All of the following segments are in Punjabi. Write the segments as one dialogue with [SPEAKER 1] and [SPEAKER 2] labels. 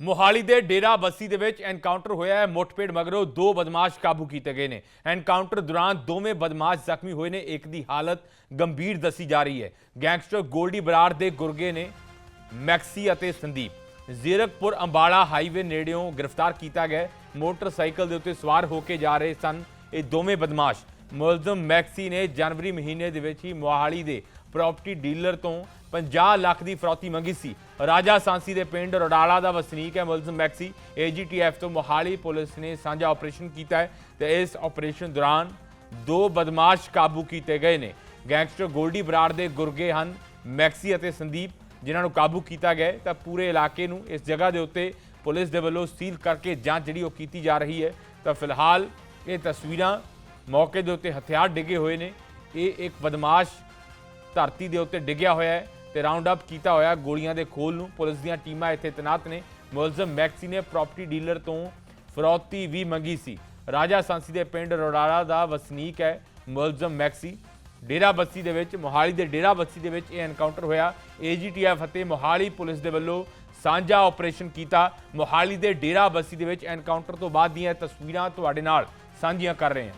[SPEAKER 1] ਮੋਹਾਲੀ ਦੇ ਡੇਰਾ ਬੱਸੀ ਦੇ ਵਿੱਚ ਐਨਕਾਊਂਟਰ ਹੋਇਆ ਹੈ ਮੁੱਠਭੇੜ ਮਗਰੋਂ ਦੋ ਬਦਮਾਸ਼ ਕਾਬੂ ਕੀਤੇ ਗਏ ਨੇ। ਐਨਕਾਊਂਟਰ ਦੌਰਾਨ ਦੋਵੇਂ ਬਦਮਾਸ਼ ਜ਼ਖਮੀ ਹੋਏ ਨੇ, ਇੱਕ ਦੀ ਹਾਲਤ ਗੰਭੀਰ ਦੱਸੀ ਜਾ ਰਹੀ ਹੈ। ਗੈਂਗਸਟਰ ਗੋਲਡੀ ਬਰਾੜ ਦੇ ਗੁਰਗੇ ਨੇ ਮੈਕਸੀ ਅਤੇ ਸੰਦੀਪ। ਜ਼ੀਰਕਪੁਰ ਅੰਬਾਲਾ ਹਾਈਵੇ ਨੇੜਿਓਂ ਗ੍ਰਿਫਤਾਰ ਕੀਤਾ ਗਿਆ ਮੋਟਰਸਾਈਕਲ ਦੇ ਉੱਤੇ ਸਵਾਰ ਹੋ ਕੇ ਜਾ ਰਹੇ ਸਨ ਇਹ ਦੋਵੇਂ ਬਦਮਾਸ਼। ਮੁਲਜ਼ਮ ਮੈਕਸੀ ਨੇ ਜਨਵਰੀ ਮਹੀਨੇ ਦੇ ਵਿੱਚ ਹੀ ਮੋਹਾਲੀ ਦੇ ਪ੍ਰਾਪਰਟੀ ਡੀਲਰ ਤੋਂ 50 ਲੱਖ ਦੀ ਫਰੌਤੀ ਮੰਗੀ ਸੀ। ਰਾਜਾ ਸਾਂਸੀ ਦੇ ਪਿੰਡ ਰੋਡਾਲਾ ਦਾ ਵਸਨੀਕ ਹੈ ਮੁਲਜ਼ਮ ਮੈਕਸੀ ਏਜੀਟੀਐਫ ਤੋਂ ਮੋਹਾਲੀ ਪੁਲਿਸ ਨੇ ਸਾਂਝਾ ਆਪਰੇਸ਼ਨ ਕੀਤਾ ਹੈ ਤੇ ਇਸ ਆਪਰੇਸ਼ਨ ਦੌਰਾਨ ਦੋ ਬਦਮਾਸ਼ ਕਾਬੂ ਕੀਤੇ ਗਏ ਨੇ। ਗੈਂਗਸਟਰ ਗੋਲਡੀ ਬਰਾੜ ਦੇ ਗੁਰਗੇ ਹਨ, ਮੈਕਸੀ ਅਤੇ ਸੰਦੀਪ, ਜਿਨ੍ਹਾਂ ਨੂੰ ਕਾਬੂ ਕੀਤਾ ਗਿਆ ਹੈ। ਤਾਂ ਪੂਰੇ ਇਲਾਕੇ ਨੂੰ ਇਸ ਜਗ੍ਹਾ ਦੇ ਉੱਤੇ ਪੁਲਿਸ ਦੇ ਵੱਲੋਂ ਸੀਲ ਕਰਕੇ ਜਾਂਚ ਜਿਹੜੀ ਉਹ ਕੀਤੀ ਜਾ ਰਹੀ ਹੈ। ਤਾਂ ਫਿਲਹਾਲ ਇਹ ਤਸਵੀਰਾਂ ਮੌਕੇ ਦੇ ਉੱਤੇ ਹਥਿਆਰ ਡਿੱਗੇ ਹੋਏ ਨੇ। ਇਹ ਇੱਕ ਬਦਮਾਸ਼ ਧਰਤੀ ਦੇ ਉੱਤੇ ਡਿੱਗਿਆ ਹੋਇਆ ਹੈ। ਤੇ ਰਾਉਂਡ ਅਪ ਕੀਤਾ ਹੋਇਆ ਗੋਲੀਆਂ ਦੇ ਖੋਲ ਨੂੰ। ਪੁਲਿਸ ਦੀਆਂ ਟੀਮਾਂ ਇੱਥੇ ਤੈਨਾਤ ਨੇ। ਮੁਲਜ਼ਮ ਮੈਕਸੀ ਨੇ ਪ੍ਰਾਪਰਟੀ ਡੀਲਰ ਤੋਂ ਫਰੌਤੀ ਵੀ ਮੰਗੀ ਸੀ। ਰਾਜਾ ਸਾਂਸੀ ਦੇ ਪਿੰਡ ਰੋਡਾਲਾ ਦਾ ਵਸਨੀਕ ਹੈ ਮੁਲਜ਼ਮ ਮੈਕਸੀ। ਡੇਰਾ ਬੱਸੀ ਦੇ ਵਿੱਚ, ਮੋਹਾਲੀ ਦੇ ਡੇਰਾ ਬੱਸੀ ਦੇ ਵਿੱਚ ਇਹ ਐਨਕਾਊਂਟਰ ਹੋਇਆ। ਏਜੀਟੀਐਫ ਅਤੇ ਮੋਹਾਲੀ ਪੁਲਿਸ ਦੇ ਵੱਲੋਂ ਸਾਂਝਾ ਆਪਰੇਸ਼ਨ ਕੀਤਾ। ਮੋਹਾਲੀ ਦੇ ਡੇਰਾ ਬੱਸੀ ਦੇ ਵਿੱਚ ਐਨਕਾਊਂਟਰ ਤੋਂ ਬਾਅਦ ਦੀਆਂ ਤਸਵੀਰਾਂ ਤੁਹਾਡੇ ਨਾਲ ਸਾਂਝੀਆਂ ਕਰ ਰਹੇ ਹਾਂ।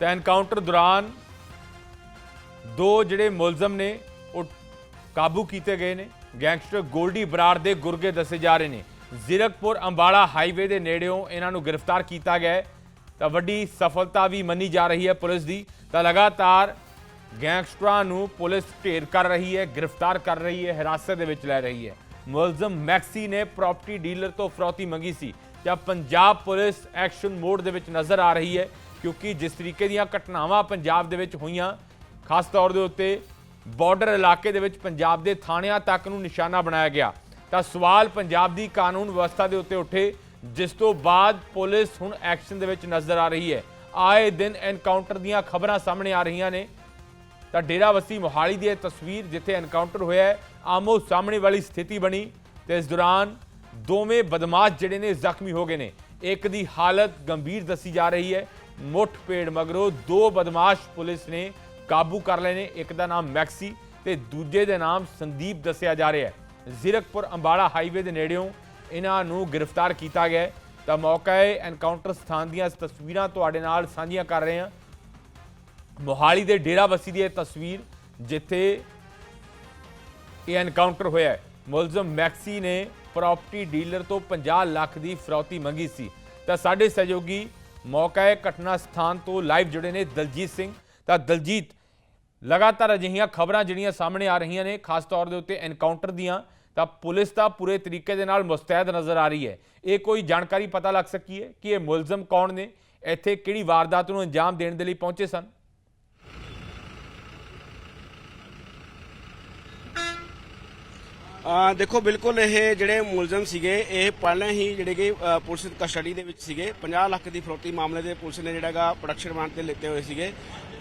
[SPEAKER 1] ਤਾਂ ਐਨਕਾਊਂਟਰ ਦੌਰਾਨ ਦੋ ਜਿਹੜੇ ਮੁਲਜ਼ਮ ਨੇ, ਉਹ ਕਾਬੂ ਕੀਤੇ ਗਏ ਨੇ। ਗੈਂਗਸਟਰ ਗੋਲਡੀ ਬਰਾੜ ਦੇ ਗੁਰਗੇ ਦੱਸੇ ਜਾ ਰਹੇ ਨੇ। ਜ਼ੀਰਕਪੁਰ ਅੰਬਾਲਾ ਹਾਈਵੇ ਦੇ ਨੇੜਿਓਂ ਇਹਨਾਂ ਨੂੰ ਗ੍ਰਿਫਤਾਰ ਕੀਤਾ ਗਿਆ ਤਾਂ ਵੱਡੀ ਸਫਲਤਾ ਵੀ ਮੰਨੀ ਜਾ ਰਹੀ ਹੈ ਪੁਲਿਸ ਦੀ। ਤਾਂ ਲਗਾਤਾਰ ਗੈਂਗਸਟਰਾਂ ਨੂੰ ਪੁਲਿਸ ਢੇਰ ਕਰ ਰਹੀ ਹੈ, ਗ੍ਰਿਫਤਾਰ ਕਰ ਰਹੀ ਹੈ, ਹਿਰਾਸਤ ਦੇ ਵਿੱਚ ਲੈ ਰਹੀ ਹੈ। ਮੁਲਜ਼ਮ ਮੈਕਸੀ ਨੇ ਪ੍ਰਾਪਰਟੀ ਡੀਲਰ ਤੋਂ ਫਰੌਤੀ ਮੰਗੀ ਸੀ। ਜਾਂ ਪੰਜਾਬ ਪੁਲਿਸ ਐਕਸ਼ਨ ਮੋਡ ਦੇ ਵਿੱਚ ਨਜ਼ਰ ਆ ਰਹੀ ਹੈ। ਕਿਉਂਕਿ ਜਿਸ ਤਰੀਕੇ ਦੀਆਂ ਘਟਨਾਵਾਂ ਪੰਜਾਬ ਦੇ ਵਿੱਚ ਹੋਈਆਂ, ਖਾਸ ਤੌਰ ਦੇ ਉੱਤੇ ਬਾਰਡਰ ਇਲਾਕੇ ਦੇ ਵਿੱਚ ਪੰਜਾਬ ਦੇ ਥਾਣਿਆਂ ਤੱਕ ਨੂੰ ਨਿਸ਼ਾਨਾ ਬਣਾਇਆ ਗਿਆ। ਤਾਂ ਸਵਾਲ ਪੰਜਾਬ ਦੀ ਕਾਨੂੰਨ ਵਿਵਸਥਾ ਦੇ ਉੱਤੇ ਉੱਠੇ, ਜਿਸ ਤੋਂ ਬਾਅਦ ਪੁਲਿਸ ਹੁਣ ਐਕਸ਼ਨ ਦੇ ਵਿੱਚ ਨਜ਼ਰ ਆ ਰਹੀ ਹੈ। ਆਏ ਦਿਨ ਐਨਕਾਊਂਟਰ ਦੀਆਂ ਖਬਰਾਂ ਸਾਹਮਣੇ ਆ ਰਹੀਆਂ ਨੇ। ਤਾਂ ਡੇਰਾਵਸੀ ਮੋਹਾਲੀ ਦੀ ਇਹ ਤਸਵੀਰ ਜਿੱਥੇ ਐਨਕਾਊਂਟਰ ਹੋਇਆ ਹੈ, ਆਮੋ ਸਾਹਮਣੇ ਵਾਲੀ ਸਥਿਤੀ ਬਣੀ ਤੇ ਇਸ ਦੌਰਾਨ ਦੋਵੇਂ ਬਦਮਾਸ਼ ਜਿਹੜੇ ਨੇ ਜ਼ਖਮੀ ਹੋ ਗਏ ਨੇ। ਇੱਕ ਦੀ ਹਾਲਤ ਗੰਭੀਰ ਦੱਸੀ ਜਾ ਰਹੀ ਹੈ ਮੁੱਠ ਪੇੜ ਮਗਰੋਂ ਦੋ ਬਦਮਾਸ਼ ਪੁਲਿਸ ਨੇ ਕਾਬੂ ਕਰ ਲਏ ਨੇ। ਇੱਕ ਦਾ ਨਾਮ ਮੈਕਸੀ ਤੇ ਦੂਜੇ ਦੇ ਨਾਮ ਸੰਦੀਪ ਦੱਸਿਆ ਜਾ ਰਿਹਾ ਹੈ। ਜ਼ੀਰਕਪੁਰ ਅੰਬਾਲਾ ਹਾਈਵੇ ਦੇ ਨੇੜਿਓਂ ਇਹਨਾਂ ਨੂੰ ਗ੍ਰਿਫਤਾਰ ਕੀਤਾ ਗਿਆ ਤਾਂ ਮੌਕਾ ਹੈ ਐਨਕਾਊਂਟਰ ਸਥਾਨ ਦੀਆਂ ਤਸਵੀਰਾਂ ਤੁਹਾਡੇ ਨਾਲ ਸਾਂਝੀਆਂ ਕਰ ਰਹੇ ਹਾਂ। ਮੋਹਾਲੀ ਦੇ ਡੇਰਾ ਬੱਸੀ ਦੀ ਇਹ ਤਸਵੀਰ ਜਿੱਥੇ ਇਹ ਐਨਕਾਊਂਟਰ ਹੋਇਆ ਹੈ। ਮੁਲਜ਼ਮ ਮੈਕਸੀ ਨੇ ਪ੍ਰਾਪਰਟੀ ਡੀਲਰ ਤੋਂ 50 ਲੱਖ ਦੀ ਫਰੌਤੀ ਮੰਗੀ ਸੀ। ਤਾਂ ਸਾਡੇ ਸਹਿਯੋਗੀ ਮੌਕਾ ਹੈ ਘਟਨਾ ਸਥਾਨ ਤੋਂ ਲਾਈਵ ਜੁੜੇ ਨੇ ਦਲਜੀਤ ਸਿੰਘ। ਤਾਂ ਦਲਜੀਤ, ਲਗਾਤਾਰ ਅਜਿਹੀਆਂ ਖਬਰਾਂ ਜਿਹੜੀਆਂ ਸਾਹਮਣੇ ਆ ਰਹੀਆਂ ਨੇ, ਖਾਸ ਤੌਰ ਦੇ ਉੱਤੇ ਐਨਕਾਊਂਟਰ ਦੀਆਂ, ਤਾਂ ਪੁਲਿਸ ਤਾਂ ਪੂਰੇ ਤਰੀਕੇ ਦੇ ਨਾਲ ਮੁਸਤੈਦ ਨਜ਼ਰ ਆ ਰਹੀ ਹੈ। ਇਹ ਕੋਈ ਜਾਣਕਾਰੀ ਪਤਾ ਲੱਗ ਸਕੀ ਹੈ ਕਿ ਇਹ ਮੁਲਜ਼ਮ ਕੌਣ ਨੇ? ਇੱਥੇ ਕਿਹੜੀ ਵਾਰਦਾਤ ਨੂੰ ਅੰਜਾਮ ਦੇਣ ਦੇ ਲਈ ਪਹੁੰਚੇ ਸਨ?
[SPEAKER 2] ਦੇਖੋ, ਬਿਲਕੁਲ ਇਹ ਜਿਹੜੇ ਮੁਲਜ਼ਮ ਸੀਗੇ, ਇਹ ਪਹਿਲਾਂ ਹੀ ਜਿਹੜੇ ਕਿ ਪੁਲਿਸ ਕਸਟਡੀ ਦੇ ਵਿੱਚ ਸੀਗੇ। 50 ਲੱਖ ਦੀ ਫਰੋਤੀ ਮਾਮਲੇ ਦੇ ਪੁਲਿਸ ਨੇ ਜਿਹੜਾਗਾ ਪ੍ਰੋਡਕਸ਼ਨ ਵਾਰੰਟ ਤੇ ਲਿੱਤੇ ਹੋਏ ਸੀਗੇ।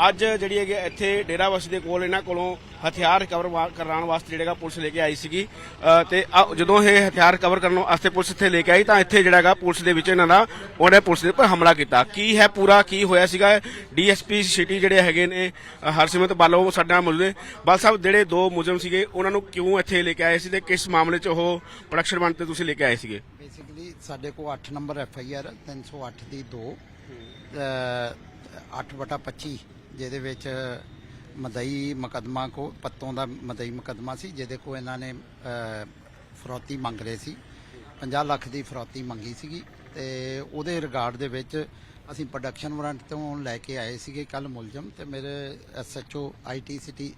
[SPEAKER 2] ਅੱਜ ਜਿਹੜੀ ਹੈਗੀ ਇੱਥੇ ਡੇਰਾਬੱਸੀ ਦੇ ਕੋਲ ਇਹਨਾਂ ਕੋਲੋਂ ਹਥਿਆਰ ਰਿਕਵਰ ਕਰਾਉਣ ਵਾਸਤੇ ਜਿਹੜਾਗਾ ਪੁਲਿਸ ਲੈ ਕੇ ਆਈ ਸੀਗੀ। ਤੇ ਜਦੋਂ ਇਹ ਹਥਿਆਰ ਰਿਕਵਰ ਕਰਨ ਵਾਸਤੇ ਪੁਲਿਸ ਇੱਥੇ ਲੈ ਕੇ ਆਈ ਤਾਂ ਇੱਥੇ ਜਿਹੜਾਗਾ ਪੁਲਿਸ ਦੇ ਵਿੱਚ ਇਹਨਾਂ ਦਾ ਉਹਨੇ ਪੁਲਿਸ ਦੇ ਉੱਪਰ ਹਮਲਾ ਕੀਤਾ। ਕੀ ਹੈ ਪੂਰਾ ਕੀ ਹੋਇਆ ਸੀਗਾ? ਡੀਐਸਪੀ ਸਿਟੀ ਜਿਹੜੇ ਹੈਗੇ ਨੇ ਅ, ਹਰਸਿਮਰਤ ਬਾਲੋ ਸਾਡੇ ਨਾਲ ਬਾਲ ਸਾਹਿਬ ਜਿਹੜੇ ਦੋ ਮੁਲਜ਼ਮ ਸੀਗੇ ਉਹਨਾਂ ਨੂੰ ਕਿਉਂ ਇੱਥੇ ਲੈ ਕੇ ਆਏ ਸੀ ਤੇ ਕਿਸ ਮਾਮਲੇ 'ਚ ਉਹ ਪ੍ਰੋਡਕਸ਼ਨ ਵਾਰੰਟ ਤੇ ਤੁਸੀਂ ਲੈ ਕੇ ਆਏ ਸੀਗੇ?
[SPEAKER 3] ਬੇਸਿਕਲੀ ਸਾਡੇ ਕੋਲ 8 ਨੰਬਰ ਐਫ ਆਈ ਆਰ 308 ਦੀ 2 8 ਬਟਾ 25 ਜਿਹਦੇ ਵਿੱਚ ਮਦਈ ਮੁਕੱਦਮਾ ਕੋ ਪੱਤੋਂ ਦਾ ਮਦਈ ਮੁਕੱਦਮਾ ਸੀ ਜਿਹਦੇ ਕੋ ਇਹਨਾਂ ਨੇ ਅਹ, ਫਰੌਤੀ ਮੰਗ ਰਹੇ ਸੀ। 50 ਲੱਖ ਦੀ ਫਰੌਤੀ ਮੰਗੀ ਸੀਗੀ ਤੇ ਉਹਦੇ ਰਿਗਾਰਡ ਦੇ ਵਿੱਚ ਅਸੀਂ ਪ੍ਰੋਡਕਸ਼ਨ ਵਾਰੰਟ ਤੋਂ ਲੈ ਕੇ ਆਏ ਸੀਗੇ ਕੱਲ ਮੁਲਜ਼ਮ ਤੇ ਮੇਰੇ SHO IT city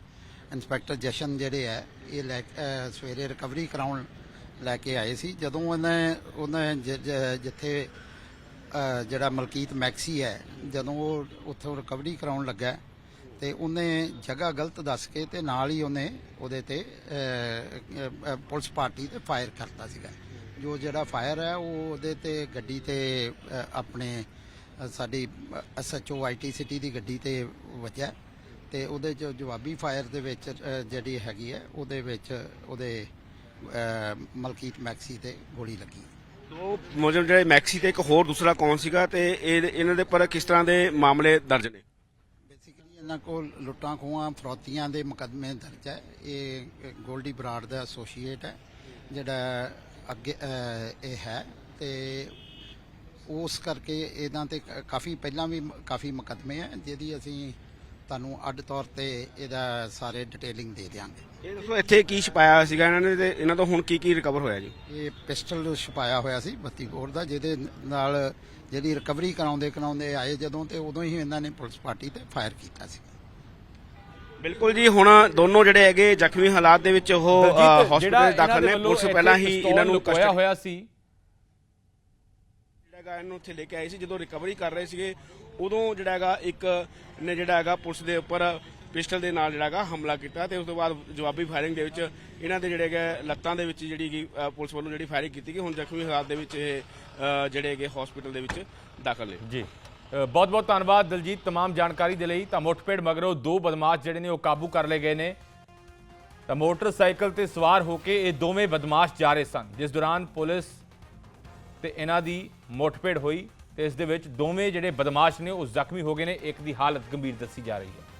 [SPEAKER 3] inspector Jashan ਜਿਹੜੇ ਹੈ ਇਹ ਲੈ ਸਵੇਰੇ ਰਿਕਵਰੀ ਕਰਾਉਣ ਲੈ ਕੇ ਆਏ ਸੀ। ਜਦੋਂ ਉਹਨੇ ਉਹਨੇ ਜਿੱਥੇ ਜਿਹੜਾ ਮਲਕੀਤ ਮੈਕਸੀ ਹੈ ਜਦੋਂ ਉਹ ਉੱਥੋਂ ਰਿਕਵਰੀ ਕਰਾਉਣ ਲੱਗਾ ਤੇ ਉਹਨੇ ਜਗ੍ਹਾ ਗਲਤ ਦੱਸ ਕੇ ਤੇ ਨਾਲ ਹੀ ਉਹਨੇ ਉਹਦੇ ਤੇ ਪੁਲਿਸ ਪਾਰਟੀ ਤੇ ਫਾਇਰ ਕਰਤਾ ਸੀਗਾ। ਜੋ ਜਿਹੜਾ ਫਾਇਰ ਹੈ ਉਹ ਉਹਦੇ ਤੇ ਗੱਡੀ ਤੇ ਅਹ, ਆਪਣੇ ਅਹ, ਸਾਡੀ ਐਸਐਚਓ ਆਈਟੀ ਸਿਟੀ ਦੀ ਗੱਡੀ ਤੇ ਵੱਜਿਆ ਤੇ ਉਹਦੇ ਚ ਜਵਾਬੀ ਫਾਇਰ ਦੇ ਵਿੱਚ ਜਿਹੜੀ ਹੈਗੀ ਹੈ ਉਹਦੇ ਵਿੱਚ ਉਹਦੇ ਮਲਕੀਤ ਮੈਕਸੀ ਤੇ ਗੋਲੀ ਲੱਗੀ।
[SPEAKER 2] ਦੋ ਮੁਲਜ਼ਮ ਜਿਹੜੇ ਮੈਕਸੀ ਤੇ ਇੱਕ ਹੋਰ ਦੂਸਰਾ ਕੌਣ ਸੀਗਾ ਤੇ ਇਹ ਇਹਨਾਂ ਦੇ ਪਰ ਕਿਸ ਤਰ੍ਹਾਂ ਦੇ ਮਾਮਲੇ ਦਰਜ ਨੇ?
[SPEAKER 3] ਬੇਸਿਕਲੀ ਇਹਨਾਂ ਕੋਲ ਲੁੱਟਾਂ ਖੋਹਾਂ, ਫਰੋਤੀਆਂ ਦੇ ਮੁਕੱਦਮੇ ਦਰਜ ਹੈ। ਇਹ ਗੋਲਡੀ ਬਰਾੜ ਦਾ ਐਸੋਸੀਏਟ ਹੈ, ਜਿਹੜਾ ਅੱਗੇ ਇਹ ਹੈ ਤੇ ਉਸ ਕਰਕੇ ਇਹਨਾਂ ਤੇ ਕ- ਕਾਫੀ ਪਹਿਲਾਂ ਵੀ ਕਾਫੀ ਮੁਕੱਦਮੇ ਹੈ, ਜਿਹਦੀ ਅਸੀਂ ਤੁਹਾਨੂੰ ਅੱਡ ਤੌਰ ਤੇ ਇਹਦਾ ਸਾਰੇ ਡਿਟੇਲਿੰਗ ਦੇ ਦਿਆਂਗੇ।
[SPEAKER 2] ਇਹ ਦੱਸੋ ਇੱਥੇ ਕੀ ਛਪਾਇਆ ਸੀਗਾ ਇਹਨਾਂ ਨੇ ਤੇ ਇਹਨਾਂ ਤੋਂ ਹੁਣ ਕੀ ਕੀ ਰਿਕਵਰ ਹੋਇਆ ਜੀ?
[SPEAKER 3] ਇਹ ਪਿਸਟਲ ਛੁਪਾਇਆ ਹੋਇਆ ਸੀ 32 ਬੋਰ ਦਾ ਜਿਹਦੇ ਨਾਲ ਜਿਹੜੀ ਰਿਕਵਰੀ ਕਰਾਉਂਦੇ ਕਰਾਉਂਦੇ ਆਏ ਜਦੋਂ ਤੇ ਉਦੋਂ ਹੀ ਇਹਨਾਂ ਨੇ ਪੁਲਿਸ ਪਾਰਟੀ ਤੇ ਫਾਇਰ ਕੀਤਾ ਸੀ।
[SPEAKER 2] ਬਿਲਕੁਲ ਜੀ ਹੁਣ ਦੋਨੋਂ ਜਿਹੜੇ ਹੈਗੇ ਜ਼ਖਮੀ ਹਾਲਾਤ ਦੇ ਵਿੱਚ ਉਹ ਹਸਪੀਟਲ ਦਾਖਲ ਨੇ। ਪੁਲਿਸ ਪਹਿਲਾਂ ਹੀ ਇਹਨਾਂ ਨੂੰ ਕਸਟਡੀ
[SPEAKER 1] ਹੋਇਆ ਸੀ
[SPEAKER 2] ਹੈਗਾ, ਇਹਨੂੰ ਉੱਥੇ ਲੈ ਕੇ ਆਏ ਸੀ, ਜਦੋਂ ਰਿਕਵਰੀ ਕਰ ਰਹੇ ਸੀਗੇ, ਉਦੋਂ ਜਿਹੜਾ ਹੈਗਾ ਇੱਕ ਨੇ ਜਿਹੜਾ ਹੈਗਾ ਪੁਲਿਸ ਦੇ ਉੱਪਰ ਪਿਸਟਲ ਦੇ ਨਾਲ ਜਿਹੜਾ ਹੈਗਾ ਹਮਲਾ ਕੀਤਾ ਤੇ ਉਸ ਤੋਂ ਬਾਅਦ ਜਵਾਬੀ ਫਾਇਰਿੰਗ ਦੇ ਵਿੱਚ ਇਹਨਾਂ ਦੇ ਜਿਹੜੇ ਹੈਗੇ ਲੱਤਾਂ ਦੇ ਵਿੱਚ ਜਿਹੜੀ ਕਿ ਪੁਲਿਸ ਵੱਲੋਂ ਜਿਹੜੀ ਫਾਇਰਿੰਗ ਕੀਤੀ ਗਈ, ਹੁਣ ਜ਼ਖਮੀ ਹਾਲਾਤ ਦੇ ਵਿੱਚ ਇਹ ਜਿਹੜੇ ਹੈਗੇ ਹਸਪੀਟਲ ਦੇ ਵਿੱਚ ਦਾਖਲ ਨੇ।
[SPEAKER 1] ਜੀ। ਬਹੁਤ ਬਹੁਤ ਧੰਨਵਾਦ ਦਲਜੀਤ, ਤਮਾਮ ਜਾਣਕਾਰੀ ਦੇ ਲਈ। ਤਾਂ ਮੁੱਠਭੇੜ ਮਗਰੋਂ ਦੋ ਬਦਮਾਸ਼ ਜਿਹੜੇ ਨੇ ਉਹ ਕਾਬੂ ਕਰ ਲਏ ਗਏ ਨੇ। ਤਾਂ ਮੋਟਰਸਾਈਕਲ ਤੇ ਸਵਾਰ ਹੋ ਕੇ ਇਹ ਦੋਵੇਂ ਬਦਮਾਸ਼ ਜਾ ਰਹੇ ਸਨ, ਜਿਸ ਦੌਰਾਨ ਪੁਲਿਸ ਤੇ ਇਹਨਾਂ ਦੀ ਮੁੱਠਭੇੜ ਹੋਈ ਤੇ ਇਸ ਦੇ ਵਿੱਚ ਦੋਵੇਂ ਜਿਹੜੇ ਬਦਮਾਸ਼ ਨੇ ਉਹ ਜ਼ਖਮੀ ਹੋ ਗਏ ਨੇ। ਇੱਕ ਦੀ ਹਾਲਤ ਗੰਭੀਰ ਦੱਸੀ ਜਾ ਰਹੀ ਹੈ।